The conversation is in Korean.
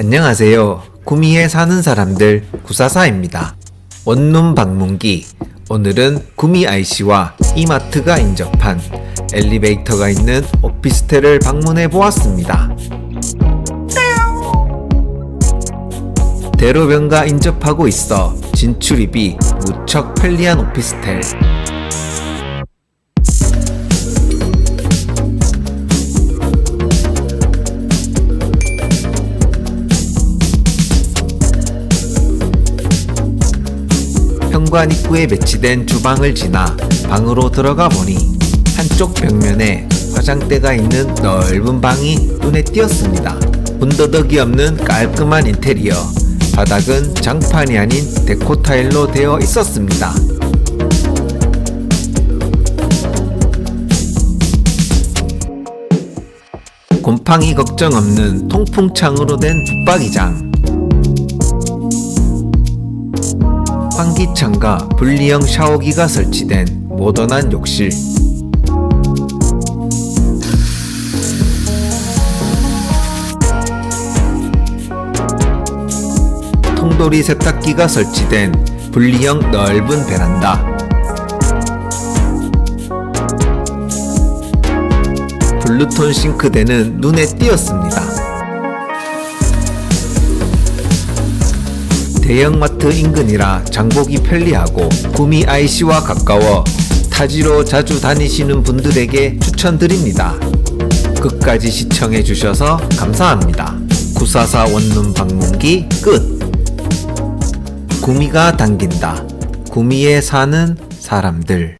안녕하세요. 구미에 사는 사람들 구사사입니다. 원룸 방문기. 오늘은 구미 IC와 이마트가 인접한 엘리베이터가 있는 오피스텔을 방문해 보았습니다. 대로변과 인접하고 있어 진출입이 무척 편리한 오피스텔. 현관 입구에 배치된 주방을 지나 방으로 들어가 보니 한쪽 벽면에 화장대가 있는 넓은 방이 눈에 띄었습니다. 군더더기 없는 깔끔한 인테리어. 바닥은 장판이 아닌 데코 타일로 되어 있었습니다. 곰팡이 걱정 없는 통풍창으로 된 붙박이장. 환기창과 분리형 샤워기가 설치된 모던한 욕실. 통돌이 세탁기가 설치된 분리형 넓은 베란다. 블루톤 싱크대는 눈에 띄었습니다. 대형마트 인근이라 장보기 편리하고 구미 IC와 가까워 타지로 자주 다니시는 분들에게 추천드립니다. 끝까지 시청해 주셔서 감사합니다. 944 원룸 방문기 끝. 구미가 당긴다. 구미에 사는 사람들.